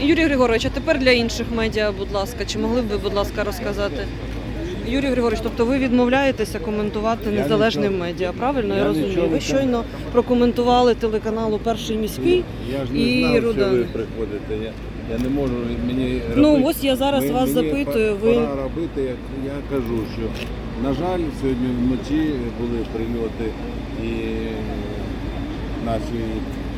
Юрій Григорович, а тепер для інших медіа, будь ласка, чи могли б ви, будь ласка, розказати? Юрій Григорович, тобто ви відмовляєтеся коментувати незалежним нічого- медіа, правильно я, я розумію? нічого Ви щойно прокоментували телеканалу Перший міський. Я ж не і знав, що Рудан. ви приходите. Я, я не можу мені Ну, робити. ось я зараз вас мені запитую, по- ви- робити, як я кажу, що на жаль, сьогодні вночі були прильоти і наші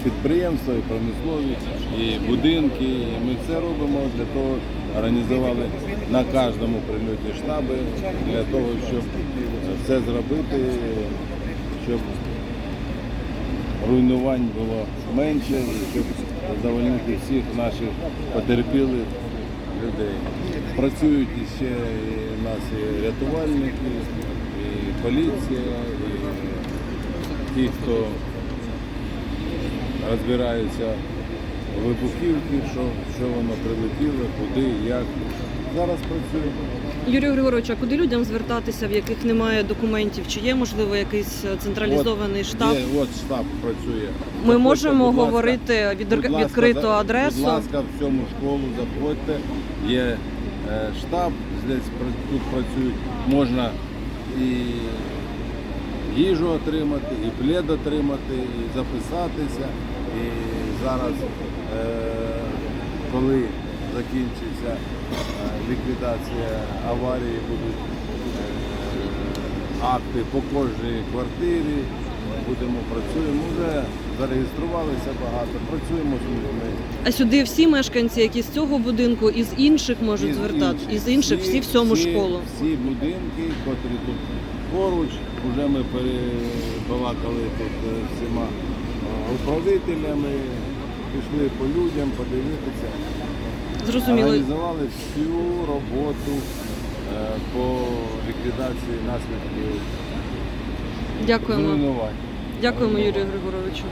підприємства, і промислові, і будинки. І ми все робимо для того, організували на кожному прильоті штаби для того, щоб все зробити, щоб руйнувань було менше, і щоб задовольнити всіх наших потерпілих людей. Працюють іще і нас і рятувальники, і поліція, і ті, хто розбираються вибухівки, що, що воно прилетіло, куди, як. Зараз працюємо. Юрій Григорович, а куди людям звертатися, в яких немає документів? Чи є можливо якийсь е, централізований штаб? Є, от штаб працює. Ми Заходьте, можемо будь ласка. говорити від ласка, відкриту за- адресу. Будь ласка, в цьому школу заходьте. Є е, штаб, здесь тут працюють. Можна і їжу отримати, і плед отримати, і записатися. І зараз, е, коли закінчиться е, ліквідація аварії, будуть е, акти по кожній квартирі. Будемо працюємо. Вже зареєструвалися багато. Працюємо з людьми. А сюди всі мешканці, які з цього будинку і з інших можуть Із звертати, інших. із інших всі в цьому всі- школу. Всі будинки, котрі тут поруч, вже ми перебалакали тут е, всіма е, управителями, пішли по людям, подивитися. Зрозуміло. Організували всю роботу е, по ліквідації наслідків Дякуємо. руйнувань. Дякуємо, Юрію Григоровичу.